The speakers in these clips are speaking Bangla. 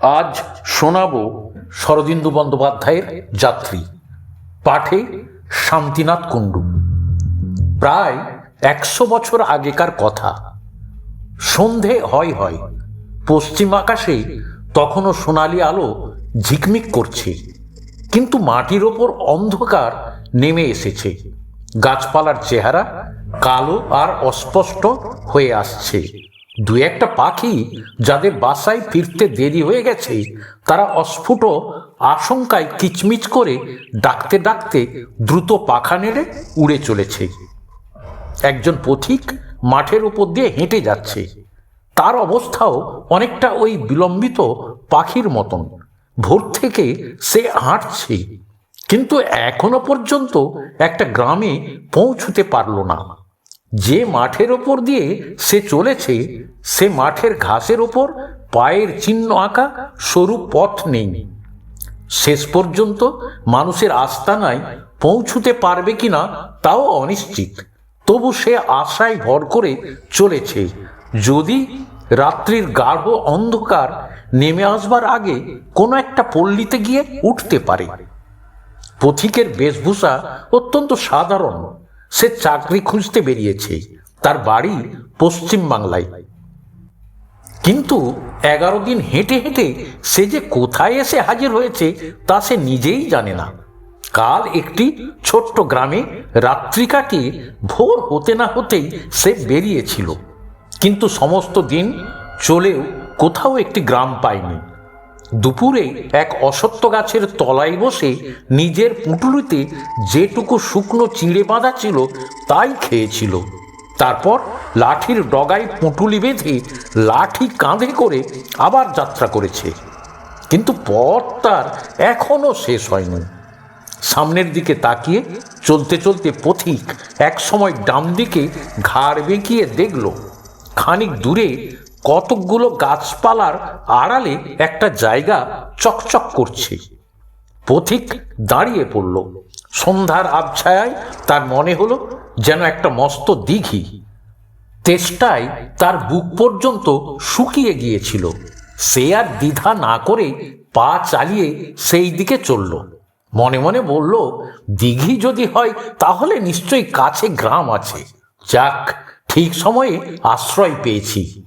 আজ শোনাব শরদিন্দু বন্দ্যোপাধ্যায়ের যাত্রী, পাঠে শান্তিনাথ কুণ্ডু। প্রায় একশো বছর আগেকার কথা। সন্ধে হয় হয়, পশ্চিম আকাশে তখনও সোনালি আলো ঝিকমিক করছে, কিন্তু মাটির ওপর অন্ধকার নেমে এসেছে। গাছপালার চেহারা কালো আর অস্পষ্ট হয়ে আসছে। দু একটা পাখি যাদের বাসায় ফিরতে দেরি হয়ে গেছে, তারা অস্ফুট আশঙ্কায় কিচমিচ করে ডাকতে ডাকতে দ্রুত পাখা নেড়ে উড়ে চলেছে। একজন পথিক মাঠের উপর দিয়ে হেঁটে যাচ্ছে। তার অবস্থাও অনেকটা ওই বিলম্বিত পাখির মতন। ভোর থেকে সে হাঁটছে, কিন্তু এখনও পর্যন্ত একটা গ্রামে পৌঁছতে পারল না। যে মাঠের ওপর দিয়ে সে চলেছে, সে মাঠের ঘাসের ওপর পায়ের চিহ্ন আঁকা সরু পথ নেই। শেষ পর্যন্ত মানুষের আস্তানায় পৌঁছুতে পারবে কিনা তাও অনিশ্চিত। তবু সে আশায় ভর করে চলেছে। যদি রাত্রির গাঢ় অন্ধকার নেমে আসবার আগে কোনো একটা পল্লীতে গিয়ে উঠতে পারে। পথিকের বেশভূষা অত্যন্ত সাধারণ। সে চাকরি খুঁজতে বেরিয়েছে। তার বাড়ি পশ্চিম বাংলায়। কিন্তু এগারো দিন হেঁটে হেঁটে সে যে কোথায় এসে হাজির হয়েছে তা সে নিজেই জানে না। কাল একটি ছোট্ট গ্রামে রাত্রি কাটিয়ে ভোর হতে না হতেই সে বেরিয়েছিল। কিন্তু সমস্ত দিন চলেও কোথাও একটি গ্রাম পায়নি। দুপুরে এক অসত্য গাছের তলায় বসে নিজের পুঁটুলিতে যেটুকু শুকনো চিঁড়ে বাঁধা ছিল, তাই খেয়েছিল। তারপর লাঠির ডগায় পুঁটুলি বেঁধে লাঠি কাঁধে করে আবার যাত্রা করেছে। কিন্তু পথ তার এখনও শেষ হয়নি। সামনের দিকে তাকিয়ে চলতে চলতে পথিক এক সময় ডান দিকে ঘাড় বেঁকিয়ে দেখল খানিক দূরে কতকগুলো গাছপালার আড়ালে একটা জায়গা চকচক করছে। পথিক দাঁড়িয়ে পড়ল। সন্ধ্যার আবছায়ায় তার মনে হলো যেন একটা মস্ত দিঘি। তেষ্টায় তার বুক পর্যন্ত শুকিয়ে গিয়েছিল। সে আর দ্বিধা না করে পা চালিয়ে সেই দিকে চলল। মনে মনে বলল, দিঘি যদি হয় তাহলে নিশ্চয়ই কাছে গ্রাম আছে। যাক ঠিক সময়ে আশ্রয় পেয়েছি।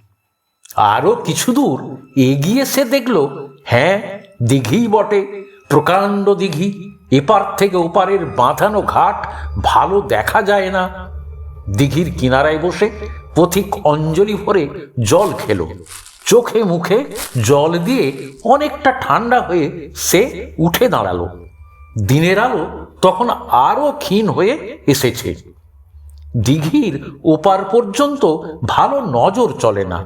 আরও কিছু দূর এগিয়ে সে দেখল হ্যাঁ দিঘিই বটে, প্রকাণ্ড দিঘি, এপার থেকে ওপারের বাঁধানো ঘাট ভালো দেখা যায় না। দিঘির কিনারায় বসে পথিক অঞ্জলি ভরে জল খেলো। চোখে মুখে জল দিয়ে অনেকটা ঠান্ডা হয়ে সে উঠে দাঁড়াল। দিনের আলো তখন আরও ক্ষীণ হয়ে এসেছে। দিঘির ওপার পর্যন্ত ভালো নজর চলে না।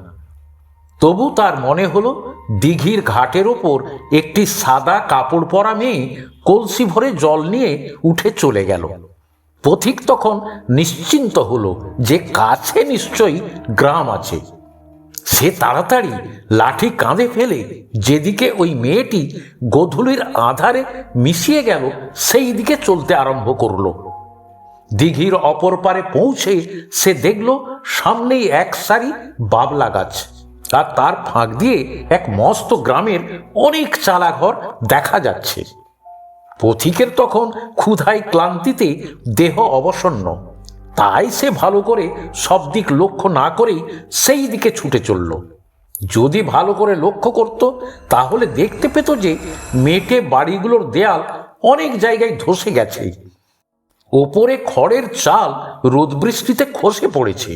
তবু তার মনে হলো, দিঘির ঘাটের ওপর একটি সাদা কাপড় পরা মেয়ে কলসি ভরে জল নিয়ে উঠে চলে গেল। পথিক তখন নিশ্চিন্ত হলো যে কাছে নিশ্চয়ই গ্রাম আছে। সে তাড়াতাড়ি লাঠি কাঁধে ফেলে যেদিকে ওই মেয়েটি গোধূলির আধারে মিশিয়ে গেল সেই দিকে চলতে আরম্ভ করল। দিঘির অপর পারে পৌঁছে সে দেখল সামনেই এক সারি বাবলা গাছ আর তার ফাঁক দিয়ে এক মস্ত গ্রামের অনেক চালাঘর দেখা যাচ্ছে। পথিকের তখন ক্ষুধায় ক্লান্তিতে দেহ অবসন্ন। তাই সে ভালো করে সব দিক লক্ষ্য না করেই সেই দিকে ছুটে চলল। যদি ভালো করে লক্ষ্য করত, তাহলে দেখতে পেত যে মেটে বাড়িগুলোর দেয়াল অনেক জায়গায় ধসে গেছে। ওপরে খড়ের চাল রোদ বৃষ্টিতে খসে পড়েছে।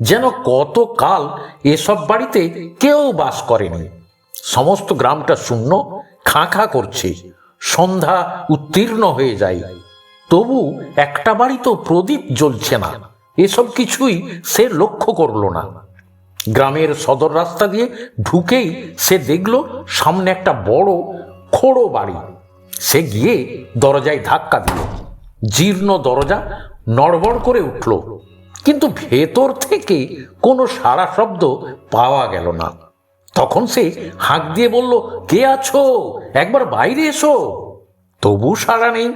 যেন কত কাল এসব বাড়িতে কেউ বাস করেনি। সমস্ত গ্রামটা শূন্য খাঁ খাঁ করছে। সন্ধ্যা উত্তীর্ণ হয়ে যায়। তবু একটা বাড়ি তো প্রদীপ জ্বলছে না। এসব কিছুই সে লক্ষ্য করল না। গ্রামের সদর রাস্তা দিয়ে ঢুকেই সে দেখল সামনে একটা বড় খোড়ো বাড়ি। সে গিয়ে দরজায় ধাক্কা দিল। জীর্ণ দরজা নড়বড় করে উঠল। কিন্তু ভেতর থেকে কোনো সারা শব্দ পাওয়া গেল না। তখন সে হাঁক দিয়ে বলল, কে আছো? একবার বাইরে এসো। তবু সাড়া নেই।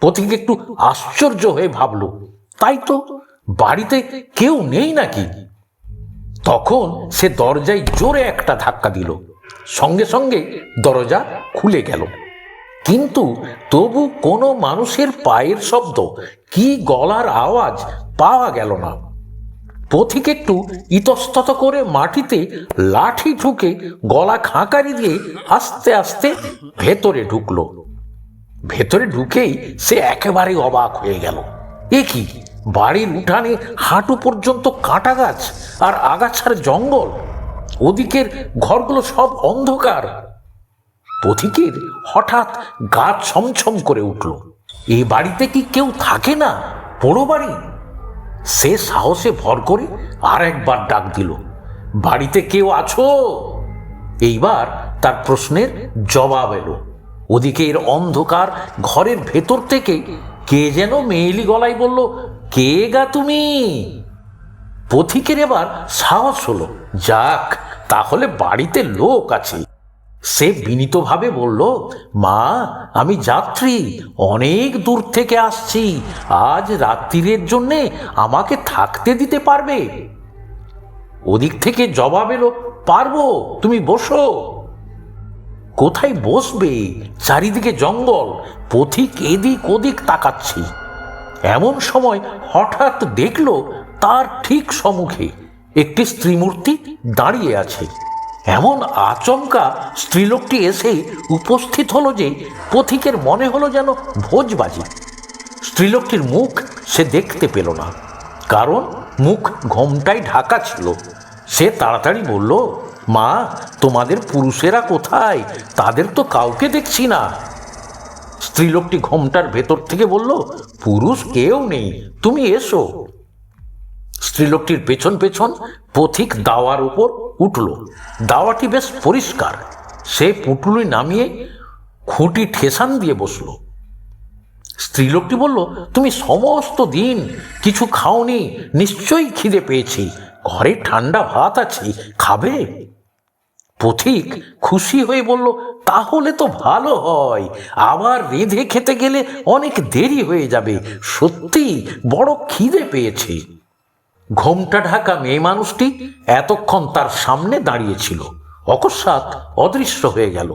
পথিক একটু আশ্চর্য হয়ে ভাবল, তাই তো বাড়িতে কেউ নেই নাকি? তখন সে দরজায় জোরে একটা ধাক্কা দিল। সঙ্গে সঙ্গে দরজা খুলে গেল। কিন্তু তবু কোনো মানুষের পায়ের শব্দ কি গলার আওয়াজ পাওয়া গেল না। পথিক একটু ইতস্তত করে মাটিতে লাঠি ঢুকে গলা খাঁকারি দিয়ে আস্তে আস্তে ভেতরে ঢুকলো। ভেতরে ঢুকেই সে একেবারে অবাক হয়ে গেল। এ কি, বাড়ির উঠানে হাঁটু পর্যন্ত কাঁটা গাছ আর আগাছার জঙ্গল? ওদিকের ঘরগুলো সব অন্ধকার। পথিকের হঠাৎ গা ছমছম করে উঠল। এই বাড়িতে কি কেউ থাকে না? পোড়ো বাড়ি? সে সাহসে ভর করে আর একবার ডাক দিল, বাড়িতে কেউ আছো? এইবার তার প্রশ্নের জবাব এলো। ওদিকে এর অন্ধকার ঘরের ভেতর থেকে কে যেন মেয়েলি গলায় বলল, কে গা তুমি? পথিকের এবার সাহস হলো, যাক, তাহলে বাড়িতে লোক আছে। সে বিনীতভাবে বলল, মা, আমি যাত্রী, অনেক দূর থেকে আসছি। আজ রাত্রিরের জন্যে আমাকে থাকতে দিতে পারবে? ওদিক থেকে জবাব এলো, পারব, তুমি বসো। কোথায় বসবে? চারিদিকে জঙ্গল, পথিক এদিক ওদিক তাকাচ্ছি। এমন সময় হঠাৎ দেখল তার ঠিক সম্মুখে একটি স্ত্রীমূর্তি দাঁড়িয়ে আছে। এমন আচমকা স্ত্রীলোকটি এসে উপস্থিত হলো যে পথিকের মনে হলো যেন ভোজবাজি স্ত্রীলোকটির মুখ সে দেখতে পেল না, কারণ মুখ ঘোমটায় ঢাকা ছিল। সে তাড়াতাড়ি বলল, মা, তোমাদের পুরুষেরা কোথায়? তাদের তো কাউকে দেখছি না। স্ত্রীলোকটি ঘোমটার ভেতর থেকে বলল, পুরুষ কেউ নেই, তুমি এসো। স্ত্রীলোকটির পেছন পেছন পথিক দাওয়ার উপর উঠল। দাওয়াটি বেশ পরিষ্কার। সে পুটুলি নামিয়ে খুঁটি ঠেসান দিয়ে বসল। স্ত্রীলোকটি বলল, তুমি সমস্ত দিন কিছু খাওনি, নিশ্চয়ই খিদে পেয়েছি। ঘরে ঠান্ডা ভাত আছে, খাবে? পথিক খুশি হয়ে বলল, তাহলে তো ভালো হয়। আবার রেঁধে খেতে গেলে অনেক দেরি হয়ে যাবে। সত্যি বড় খিদে পেয়েছে। ঘোমটা ঢাকা মেয়ে মানুষটি এতক্ষণ তার সামনে দাঁড়িয়েছিল। অকস্মাৎ অদৃশ্য হয়ে গেল।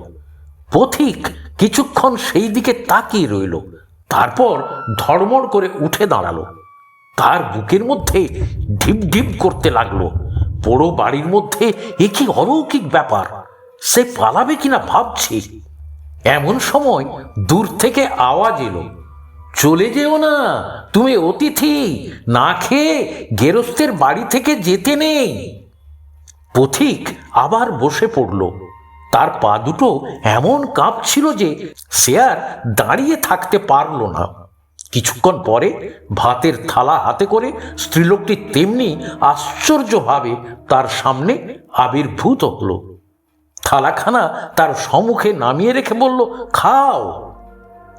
পথিক কিছুক্ষণ সেই দিকে তাকিয়ে রইল, তারপর ধড়মড় করে উঠে দাঁড়াল। তার বুকের মধ্যে ঢিপ ঢিপ করতে লাগল। পোড়ো বাড়ির মধ্যে এ কি অলৌকিক ব্যাপার, সে পালাবে কিনা ভাবছে। এমন সময় দূর থেকে আওয়াজ এলো। চলে যেও না। তুমি অতিথি, না খেয়ে গেরস্তের বাড়ি থেকে যেতে নেই। পথিক আবার বসে পড়ল। তার পা দুটো এমন কাঁপছিল যে সে আর দাঁড়িয়ে থাকতে পারল না। কিছুক্ষণ পরে ভাতের থালা হাতে করে স্ত্রীলোকটি তেমনি আশ্চর্যভাবে তার সামনে আবির্ভূত হলো। থালাখানা তার সম্মুখে নামিয়ে রেখে বলল, খাও।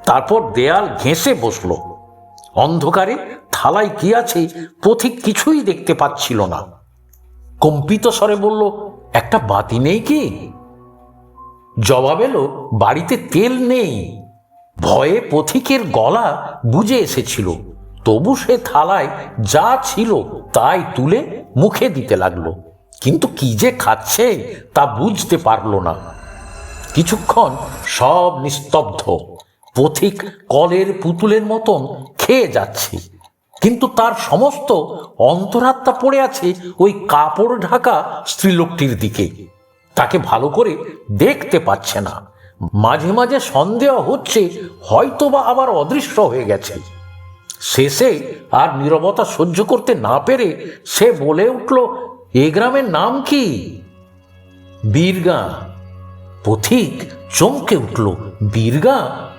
তারপর দেয়াল ঘেঁষে বসল। অন্ধকারে থালায় কি আছে পথিক কিছুই দেখতে পাচ্ছিল না। কম্পিত স্বরে বলল, একটা বাতি নেই কি? জবাব এলো, বাড়িতে তেল নেই। ভয়ে পথিকের গলা বুঝে এসেছিল। তবু সে থালায় যা ছিল তাই তুলে মুখে দিতে লাগল। কিন্তু কি যে খাচ্ছে তা বুঝতে পারল না। কিছুক্ষণ সব নিস্তব্ধ। পথিক কলের পুতুলের মতন খেয়ে যাচ্ছে। কিন্তু তার সমস্ত অন্তরাত্মা পড়ে আছে ওই কাপড় ঢাকা স্ত্রীলোকটির দিকে। তাকে ভালো করে দেখতে পাচ্ছে না। মাঝে মাঝে সন্দেহ হচ্ছে হয়তো বা আবার অদৃশ্য হয়ে গেছে। শেষে আর নীরবতা সহ্য করতে না পেরে সে বলে উঠল, এ গ্রামের নাম কি? বীরগা। পথিক চমকে উঠল, বীরগা?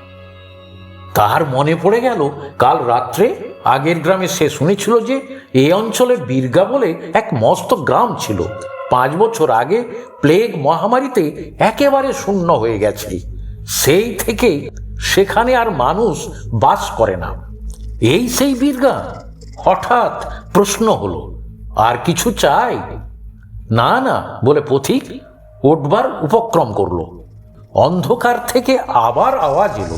তার মনে পড়ে গেল, কাল রাত্রে আগের গ্রামে সে শুনেছিল যে এই অঞ্চলে বীরগা বলে এক মস্ত গ্রাম ছিল। পাঁচ বছর আগে প্লেগ মহামারীতে একেবারে শূন্য হয়ে গেছে। সেই থেকে সেখানে আর মানুষ বাস করে না। এই সেই বীরগা? হঠাৎ প্রশ্ন হলো, আর কিছু চাই? না না, বলে পথিক উঠবার উপক্রম করল। অন্ধকার থেকে আবার আওয়াজ এলো।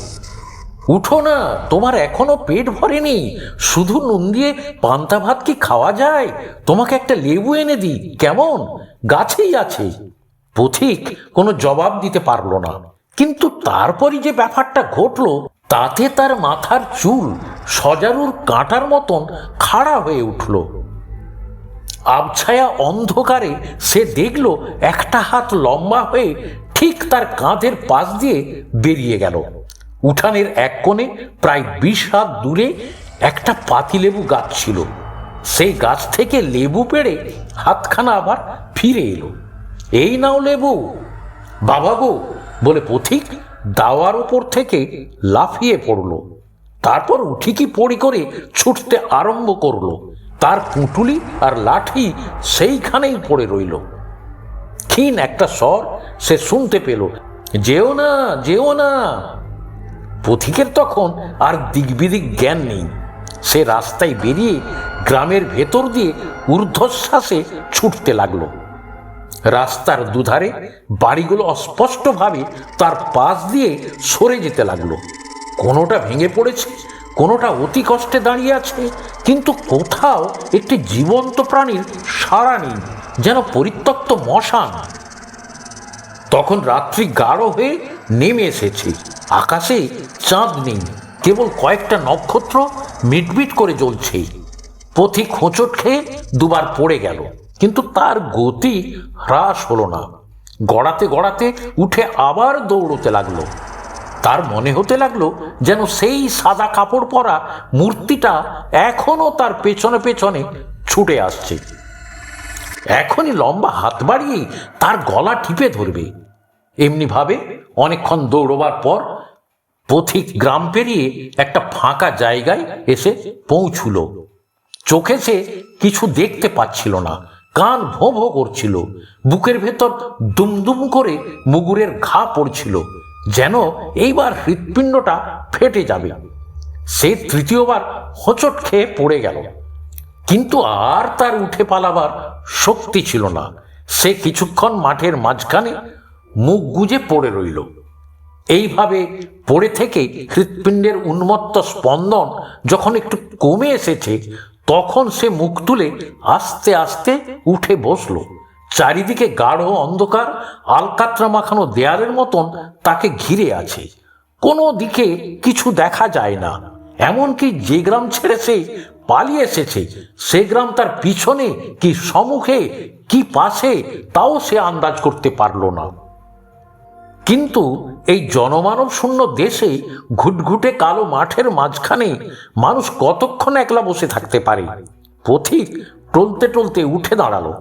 উঠো না, তোমার এখনও পেট ভরেনি। শুধু নুন দিয়ে পান্তা ভাত কি খাওয়া যায়? তোমাকে একটা লেবু এনে দিই, কেমন? গাছেই আছে। পথিক কোনো জবাব দিতে পারল না। কিন্তু তারপরই যে ব্যাপারটা ঘটলো, তাতে তার মাথার চুল সজারুর কাঁটার মতন খাড়া হয়ে উঠল। আবছায়া অন্ধকারে সে দেখল একটা হাত লম্বা হয়ে ঠিক তার কাঁধের পাশ দিয়ে বেরিয়ে গেল। উঠানের এক কোণে প্রায় বিশ হাত দূরে একটা পাতিলেবু গাছ ছিল। সেই গাছ থেকে লেবু পেড়ে হাতখানা আবার ফিরে এলো। এই নাও লেবু। বাবা গো! বলে পথিক দাওয়ার ওপর থেকে লাফিয়ে পড়ল। তারপর উঠিকি পড়ি করে ছুটতে আরম্ভ করল। তার পুঁটুলি আর লাঠি সেইখানেই পড়ে রইল। ক্ষীণ একটা স্বর সে শুনতে পেল। যেও না যেও না। পথিকের তখন আর দিকবিদিক জ্ঞান নেই। সে রাস্তায় বেরিয়ে গ্রামের ভেতর দিয়ে ঊর্ধ্বশ্বাসে ছুটতে লাগল। রাস্তার দুধারে বাড়িগুলো অস্পষ্টভাবে তার পাশ দিয়ে সরে যেতে লাগল। কোনোটা ভেঙে পড়েছে, কোনোটা অতি কষ্টে দাঁড়িয়ে আছে, কিন্তু কোথাও একটি জীবন্ত প্রাণীর সাড়া নেই, যেন পরিত্যক্ত মশান তখন রাত্রি গাঢ় হয়ে নেমে এসেছে। আকাশে চাঁদ নেই, কেবল কয়েকটা নক্ষত্র মিটমিট করে জ্বলছে। পথিক হোঁচট খেয়ে দুবার পড়ে গেল, কিন্তু তার গতি হ্রাস হলো না। গড়াতে গড়াতে উঠে আবার দৌড়তে লাগল। তার মনে হতে লাগল যেন সেই সাদা কাপড় পরা মূর্তিটা এখনও তার পেছনে পেছনে ছুটে আসছে। এখনই লম্বা হাত বাড়িয়ে তার গলা টিপে ধরবে। এমনিভাবে অনেকক্ষণ দৌড়বার পর পথিক গ্রাম পেরিয়ে একটা ফাঁকা জায়গায় এসে পৌঁছুল। চোখে সে কিছু দেখতে পাচ্ছিল না, কান ভো ভো করছিল, বুকের ভেতর দুমদুম করে মুগুরের ঘা পড়ছিল, যেন এইবার হৃৎপিণ্ডটা ফেটে যাবে। সে তৃতীয়বার হোঁচট খেয়ে পড়ে গেল। কিন্তু আর তার উঠে পালাবার শক্তি ছিল না। সে কিছুক্ষণ মাঠের মাঝখানে মুখ গুজে পড়ে রইল। এইভাবে পড়ে থেকে হৃৎপিণ্ডের উন্মত্ত স্পন্দন যখন একটু কমে এসেছে, তখন সে মুখ তুলে আস্তে আস্তে উঠে বসল। চারিদিকে গাঢ় অন্ধকার, আলকাত্রা মাখানো দেয়ালের মতন তাকে ঘিরে আছে। কোনো দিকে কিছু দেখা যায় না। এমনকি যে গ্রাম ছেড়ে সে পালিয়ে এসেছে, সে গ্রাম তার পিছনে কি সম্মুখে, কি পাশে, তাও সে আন্দাজ করতে পারল না। কিন্তু এই জনমানব শূন্য দেশে ঘুটঘুটে কালো মাঠের মাঝখানে মানুষ কতক্ষণ একলা বসে থাকতে পারে? পথিক টলতে টলতে উঠে দাঁড়াল।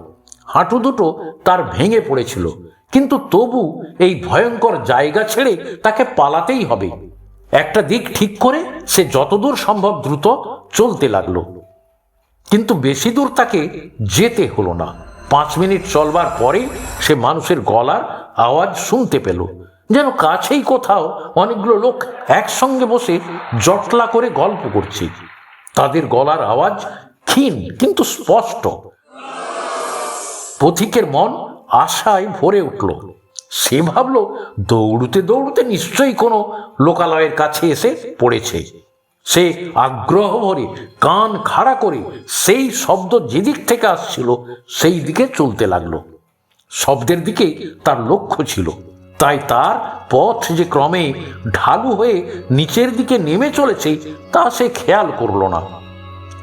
হাঁটু দুটো তার ভেঙে পড়েছিল। কিন্তু তবু এই ভয়ঙ্কর জায়গা ছেড়ে তাকে পালাতেই হবে। একটা দিক ঠিক করে সে যতদূর সম্ভব দ্রুত চলতে লাগল। কিন্তু বেশি দূর তাকে যেতে হলো না। পাঁচ মিনিট চলবার পরে সে মানুষের গলার আওয়াজ শুনতে পেল। যেন কাছেই কোথাও অনেকগুলো লোক একসঙ্গে বসে জটলা করে গল্প করছে। তাদের গলার আওয়াজ ক্ষীণ কিন্তু স্পষ্ট। পথিকের মন আশায় ভরে উঠল। সে ভাবল, দৌড়তে দৌড়তে নিশ্চয়ই কোনো লোকালয়ের কাছে এসে পড়েছে। সে আগ্রহ ভরে কান খাড়া করে সেই শব্দ যেদিক থেকে আসছিল সেই দিকে চলতে লাগল। শব্দের দিকে তার লক্ষ্য ছিল। তাই তার পথ যে ক্রমে ঢালু হয়ে নিচের দিকে নেমে চলেছে, তা সে খেয়াল করল না।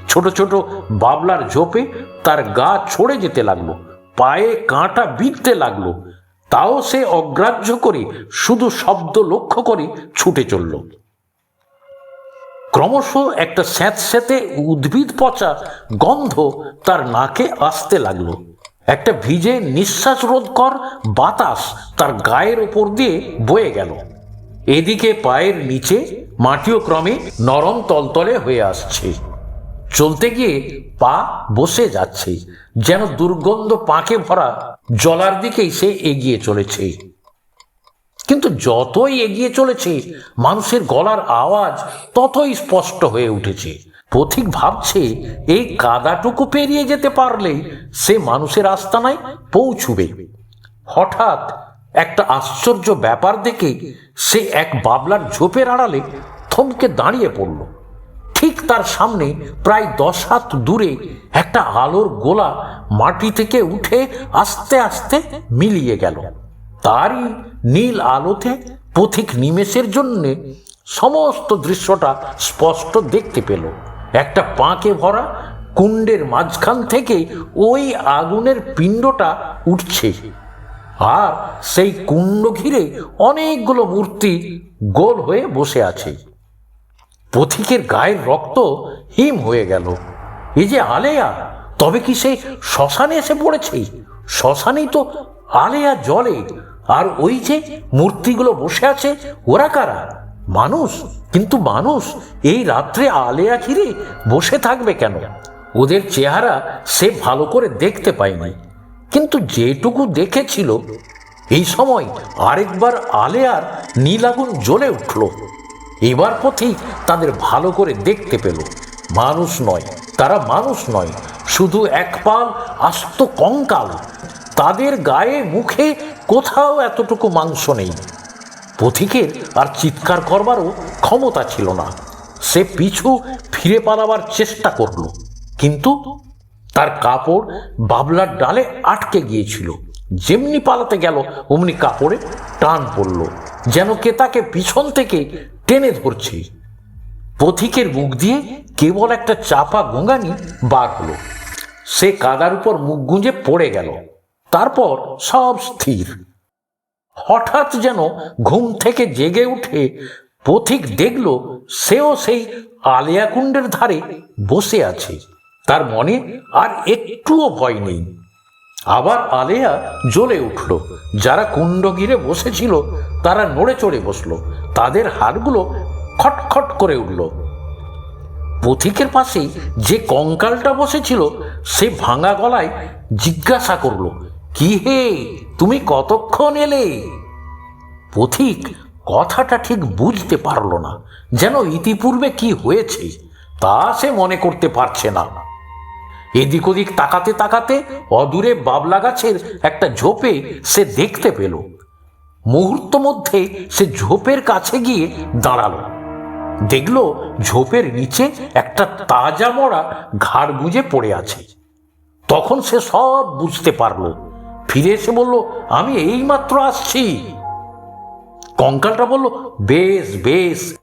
ছোট ছোট বাবলার ঝোপে তার গা ছড়ে যেতে লাগল, পায়ে কাঁটা বিঁধতে লাগল। তাও সে অগ্রাহ্য করে শুধু শব্দ লক্ষ্য করে ছুটে চলল। ক্রমশ একটা স্যাঁতস্যাঁতে উদ্ভিদ পচা গন্ধ তার নাকে আসতে লাগল। একটা ভিজে নিঃশ্বাস রোধ কর, বাতাস তার গায়ের ওপর দিয়ে বয়ে গেল। এদিকে পায়ের নিচে মাটিও ক্রমে নরম তলতলে হয়ে আসছে। চলতে গিয়ে পা বসে যাচ্ছে, যেন দুর্গন্ধ পাকে ভরা জলার দিকেই সে এগিয়ে চলেছে। কিন্তু যতই এগিয়ে চলেছে, মানুষের গলার আওয়াজ ততই স্পষ্ট হয়ে উঠেছে। পথিক ভাবছে, এই কাদাটুকু পেরিয়ে যেতে পারলেই সে মানুষের আস্তানায় পৌঁছবে। হঠাৎ একটা আশ্চর্য ব্যাপার দেখে সে এক বাবলার ঝোপের আড়ালে থমকে দাঁড়িয়ে পড়ল। ঠিক তার সামনে প্রায় দশ হাত দূরে একটা আলোর গোলা মাটি থেকে উঠে আস্তে আস্তে মিলিয়ে গেল। তারই নীল আলোতে পথিক নিমেষের জন্যে সমস্ত দৃশ্যটা স্পষ্ট দেখতে পেল। একটা পাঁকে ভরা কুণ্ডের মাঝখান থেকে ওই আগুনের পিণ্ডটা উঠছে। আর সেই কুণ্ড ঘিরে অনেকগুলো মূর্তি গোল হয়ে বসে আছে। পথিকের গায়ের রক্ত হিম হয়ে গেল। এই যে আলেয়া, তবে কি সে শ্মশানে এসে পড়েছে? শ্মশানেই তো আলেয়া জলে। আর ওই যে মূর্তিগুলো বসে আছে, ওরা কারা? মানুষ? কিন্তু মানুষ এই রাত্রে আলেয়া ঘিরে বসে থাকবে কেন? ওদের চেহারা সে ভালো করে দেখতে পায়নি। কিন্তু যেটুকু দেখেছিল, এই সময় আরেকবার আলেয়ার নীলাগুন জ্বলে উঠল। এবার পথেই তাদের ভালো করে দেখতে পেল। মানুষ নয়, তারা মানুষ নয়, শুধু এক পাল আস্ত কঙ্কাল। তাদের গায়ে মুখে কোথাও এতটুকু মাংস নেই। পথিকের আর চিৎকার করবারও ক্ষমতা ছিল না। সে পিছু ফিরে পালাবার চেষ্টা করল, কিন্তু তার কাপড় বাবলার ডালে আটকে গিয়েছিল। যেমনি পালাতে গেল, অমনি কাপড়ে টান পড়ল, যেন কে তাকে পিছন থেকে টেনে ধরছে। পথিকের মুখ দিয়ে কেবল একটা চাপা গোঙানি বার হলো। সে কাদার উপর মুখ গুঁজে পড়ে গেল। তারপর সব স্থির। হঠাৎ যেন ঘুম থেকে জেগে উঠে পথিক দেখল সেও সেই আলিয়াকুণ্ডের ধারে বসে আছে। তার মনে আর একটুও ভয় নেই। আবার আলেয়া জ্বলে উঠল। যারা কুণ্ড গিরে বসেছিল, তারা নড়ে চড়ে বসল। তাদের হাড়গুলো খটখট করে উঠল। পথিকের পাশেই যে কঙ্কালটা বসেছিল, সে ভাঙা গলায় জিজ্ঞাসা করল কি হে, তুমি কতক্ষণ এলে? পথিক, কথাটা ঠিক বুঝতে পারল না, যেন ইতিপূর্বে কি হয়েছে, তা সে মনে করতে পারছে না। এদিক ওদিক তাকাতে তাকাতে অদূরে বাবলা গাছের একটা ঝোপে সে দেখতে পেল। মুহূর্ত মধ্যে সে ঝোপের কাছে গিয়ে দাঁড়াল। দেখল ঝোপের নিচে একটা তাজা মরা ঘাড় গুঁজে পড়ে আছে। তখন সে সব বুঝতে পারল। ফিরে এসে বলল, আমি এইমাত্র আসছি। কঙ্কালটা বলল, বেশ বেশ,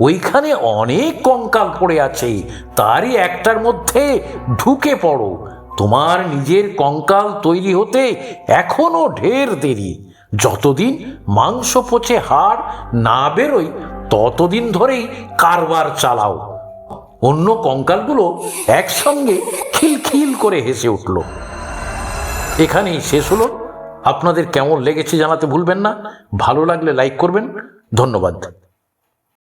ওইখানে অনেক কঙ্কাল পড়ে আছে, তারই একটার মধ্যে ঢুকে পড়ো। তোমার নিজের কঙ্কাল তৈরি হতে এখনও ঢের দেরি। যতদিন মাংস পচে হাড় না বেরোয়, ততদিন ধরেই কারবার চালাও। অন্য কঙ্কালগুলো একসঙ্গে খিলখিল করে হেসে উঠল। এখানেই শেষ হলো। আপনাদের কেমন লেগেছে জানাতে ভুলবেন না। ভালো লাগলে লাইক করবেন। ধন্যবাদ।